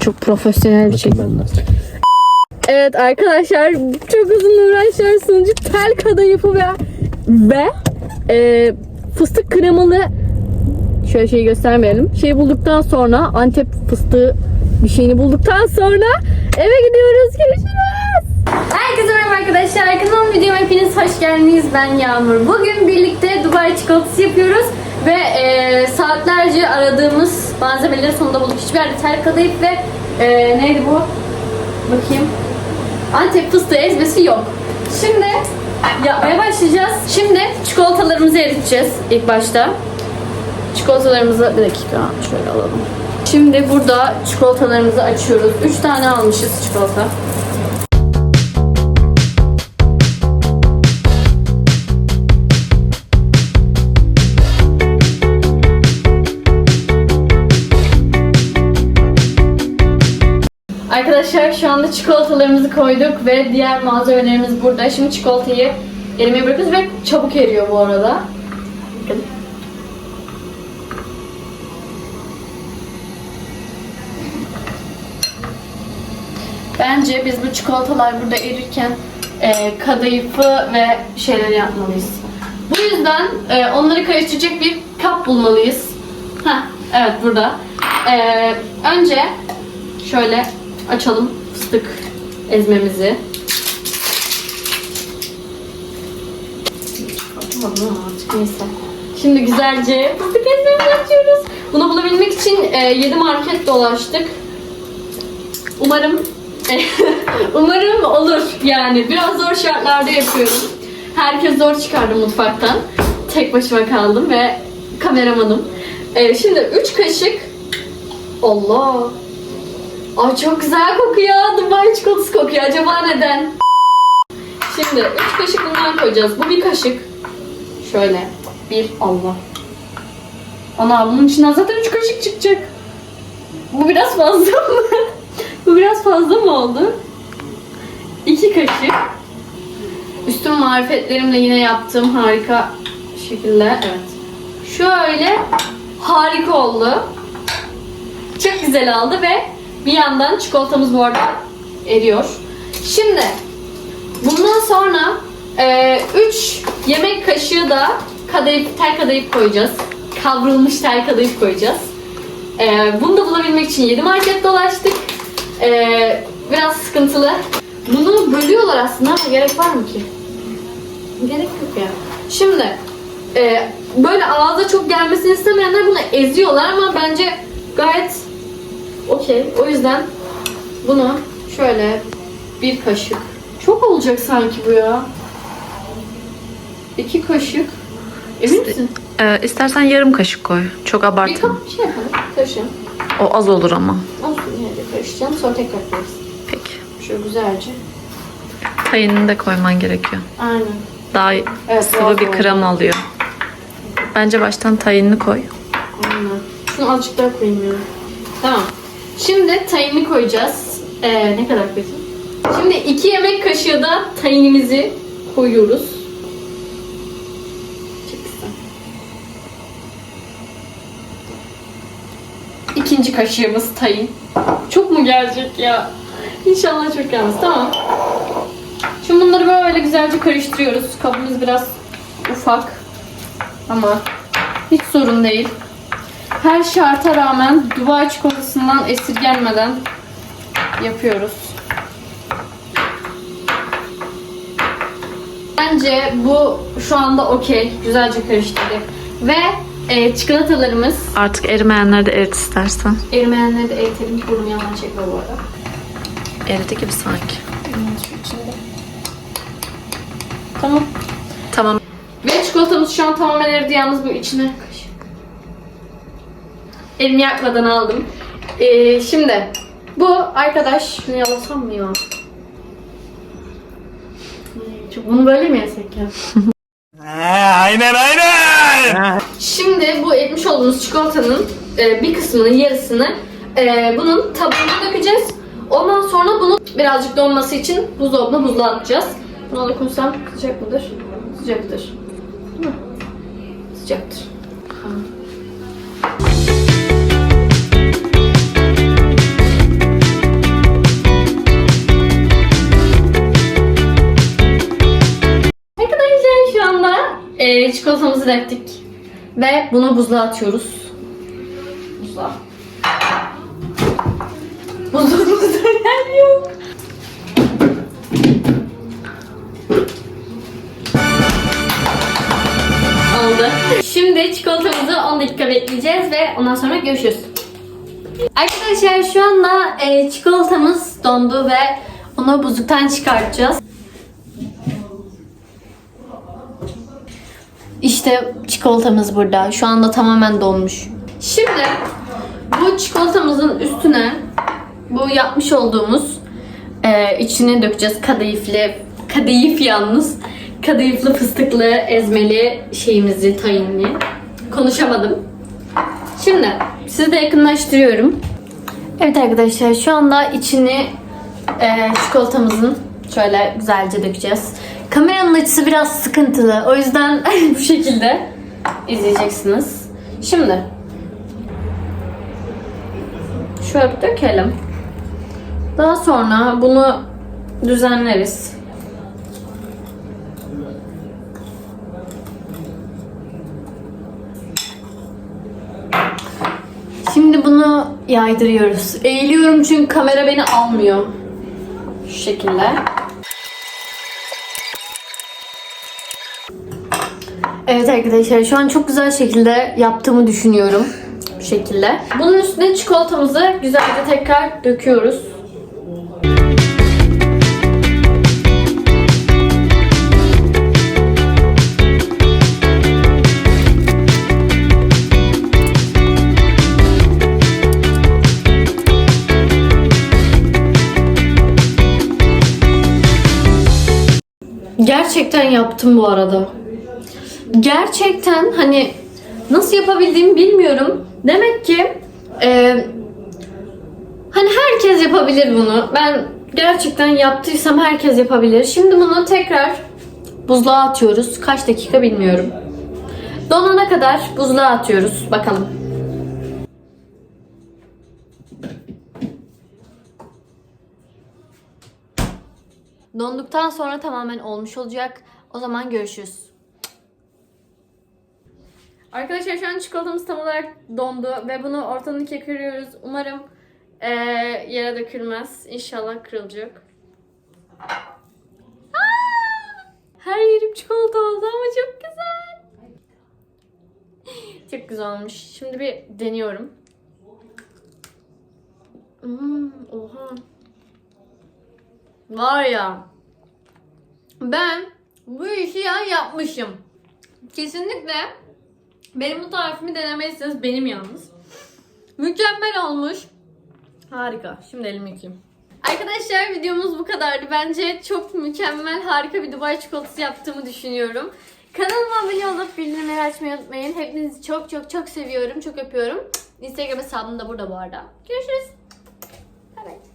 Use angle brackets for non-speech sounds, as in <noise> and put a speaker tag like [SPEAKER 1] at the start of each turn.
[SPEAKER 1] Çok profesyonel bir şey. Evet arkadaşlar çok uzun uğraşlar sonucu tel kadayıfı ve ve e, fıstık kremalı şöyle şeyi göstermeyelim. Şey bulduktan sonra Antep fıstığı bir şeyini bulduktan sonra eve gidiyoruz. Görüşürüz. Herkese merhaba arkadaşlar. Kanalıma videoma hepiniz hoş geldiniz. Ben Yağmur. Bugün birlikte Dubai çikolatası yapıyoruz. Ve e, saatlerce aradığımız malzemeleri sonunda bulduk. Hiçbir yerde tel kadayıf ve e, neydi bu? Bakayım. Antep fıstığı ezmesi yok. Şimdi yapmaya başlayacağız. Şimdi çikolatalarımızı eriteceğiz ilk başta. Çikolatalarımızı bir dakika şöyle alalım. Şimdi burada çikolatalarımızı açıyoruz. 3 tane almışız çikolata. Arkadaşlar şu anda çikolatalarımızı koyduk ve diğer malzemelerimiz burada. Şimdi çikolatayı erimeye bırakıyoruz ve çabuk eriyor bu arada. Bence biz bu çikolatalar burada erirken e, kadayıfı ve şeyleri yapmalıyız. Bu yüzden e, onları karıştıracak bir kap bulmalıyız. Heh, evet burada. E, önce şöyle açalım fıstık ezmemizi. Kapatamadım ama artık neyse. Şimdi güzelce fıstık ezmemizi açıyoruz. Bunu bulabilmek için e, 7 market dolaştık. Umarım <laughs> umarım olur yani. Biraz zor şartlarda yapıyorum. Herkes zor çıkardı mutfaktan. Tek başıma kaldım ve kameramanım. E, şimdi 3 kaşık Allah Ay çok güzel kokuyor. Dubai çikolatası kokuyor. Acaba neden? Şimdi 3 kaşık bundan koyacağız. Bu bir kaşık. Şöyle. Bir Allah. Ana bunun içinden zaten 3 kaşık çıkacak. Bu biraz fazla mı? <laughs> Bu biraz fazla mı oldu? 2 kaşık. Üstüm marifetlerimle yine yaptığım harika şekilde. Evet. Şöyle harika oldu. Çok güzel oldu ve bir yandan çikolatamız bu arada eriyor. Şimdi bundan sonra 3 yemek kaşığı da kadayıf, tel kadayıf koyacağız. Kavrulmuş tel kadayıf koyacağız. E, bunu da bulabilmek için 7 market dolaştık. E, biraz sıkıntılı. Bunu bölüyorlar aslında ama gerek var mı ki? Gerek yok ya. Şimdi e, böyle ağza çok gelmesini istemeyenler bunu eziyorlar ama bence gayet Okey. O yüzden bunu şöyle bir kaşık. Çok olacak sanki bu ya. İki kaşık. Emin misin?
[SPEAKER 2] Ee, istersen yarım kaşık koy. Çok
[SPEAKER 1] Bir
[SPEAKER 2] abartma.
[SPEAKER 1] kap şey yapalım. Karıştıralım.
[SPEAKER 2] O az olur ama.
[SPEAKER 1] Olsun yine de karıştıralım. Sonra tekrar koyarız.
[SPEAKER 2] Peki.
[SPEAKER 1] Şöyle güzelce.
[SPEAKER 2] Tayını da koyman gerekiyor.
[SPEAKER 1] Aynen.
[SPEAKER 2] Daha
[SPEAKER 1] Evet,
[SPEAKER 2] sıvı bir krem alıyor. Bence baştan tayını koy.
[SPEAKER 1] Aynen. Şunu azıcık daha koyayım ya. Tamam. Şimdi tayini koyacağız. Ee, ne kadar koyayım? Şimdi iki yemek kaşığı da tayinimizi koyuyoruz. İkinci kaşığımız tayin. Çok mu gelecek ya? İnşallah çok gelmez. Tamam. Şimdi bunları böyle güzelce karıştırıyoruz. Kabımız biraz ufak. Ama hiç sorun değil. Her şarta rağmen Dubai çikolatasından esirgenmeden yapıyoruz. Bence bu şu anda okey. Güzelce karıştırdık. Ve e, çikolatalarımız
[SPEAKER 2] Artık erimeyenleri de erit istersen.
[SPEAKER 1] erimeyenleri de eritelim. Burnum yalan çekme bu arada.
[SPEAKER 2] Eridi gibi sanki.
[SPEAKER 1] Tamam.
[SPEAKER 2] Tamam.
[SPEAKER 1] Ve çikolatamız şu an tamamen eridi. Yalnız bu içine. Elimi yakmadan aldım. Ee, şimdi bu arkadaş şunu yalasam mı ya? Ay, Çok bunu böyle mi yesek ya? <laughs>
[SPEAKER 3] aynen aynen.
[SPEAKER 1] Şimdi bu etmiş olduğumuz çikolatanın e, bir kısmını, yarısını e, bunun tabağına dökeceğiz. Ondan sonra bunu birazcık donması için buzdolabına buzluğa atacağız. Buna dokunsam sıcak mıdır? Sıcaktır. Değil mi? Sıcaktır. Tamam. Çikolatamızı döktük. Ve bunu buzluğa atıyoruz. Buzluğa. Buzluğumuzda yer yok. Oldu. Şimdi çikolatamızı 10 dakika bekleyeceğiz ve ondan sonra görüşürüz. Arkadaşlar şu anda e, çikolatamız dondu ve onu buzluktan çıkartacağız. İşte çikolatamız burada. Şu anda tamamen donmuş. Şimdi bu çikolatamızın üstüne bu yapmış olduğumuz e, içine dökeceğiz kadayıflı kadayıf yalnız kadayıflı fıstıklı ezmeli şeyimizi tayinli. Konuşamadım. Şimdi sizi de yakınlaştırıyorum. Evet arkadaşlar şu anda içini e, çikolatamızın şöyle güzelce dökeceğiz. Kameranın açısı biraz sıkıntılı. O yüzden <laughs> bu şekilde izleyeceksiniz. Şimdi şöyle bir dökelim. Daha sonra bunu düzenleriz. Şimdi bunu yaydırıyoruz. Eğiliyorum çünkü kamera beni almıyor. Şu şekilde. Evet arkadaşlar şu an çok güzel şekilde yaptığımı düşünüyorum. Bu şekilde. Bunun üstüne çikolatamızı güzelce tekrar döküyoruz. Gerçekten yaptım bu arada. Gerçekten hani nasıl yapabildiğimi bilmiyorum. Demek ki e, hani herkes yapabilir bunu. Ben gerçekten yaptıysam herkes yapabilir. Şimdi bunu tekrar buzluğa atıyoruz. Kaç dakika bilmiyorum. Donana kadar buzluğa atıyoruz. Bakalım. Donduktan sonra tamamen olmuş olacak. O zaman görüşürüz. Arkadaşlar şu an çikolatamız tam olarak dondu ve bunu ortadan ikiye kırıyoruz. Umarım eee, yere dökülmez. İnşallah kırılacak. Her yerim çikolata oldu ama çok güzel. Çok güzel olmuş. Şimdi bir deniyorum. Hmm, oha. Var ya. Ben bu işi ya yapmışım. Kesinlikle benim bu tarifimi denemelisiniz. Benim yalnız. Mükemmel olmuş. Harika. Şimdi elimi yıkayayım. Arkadaşlar videomuz bu kadardı. Bence çok mükemmel, harika bir Dubai çikolatası yaptığımı düşünüyorum. Kanalıma abone olup bildirimleri açmayı unutmayın. Hepinizi çok çok çok seviyorum. Çok öpüyorum. Instagram hesabım da burada bu arada. Görüşürüz. Evet.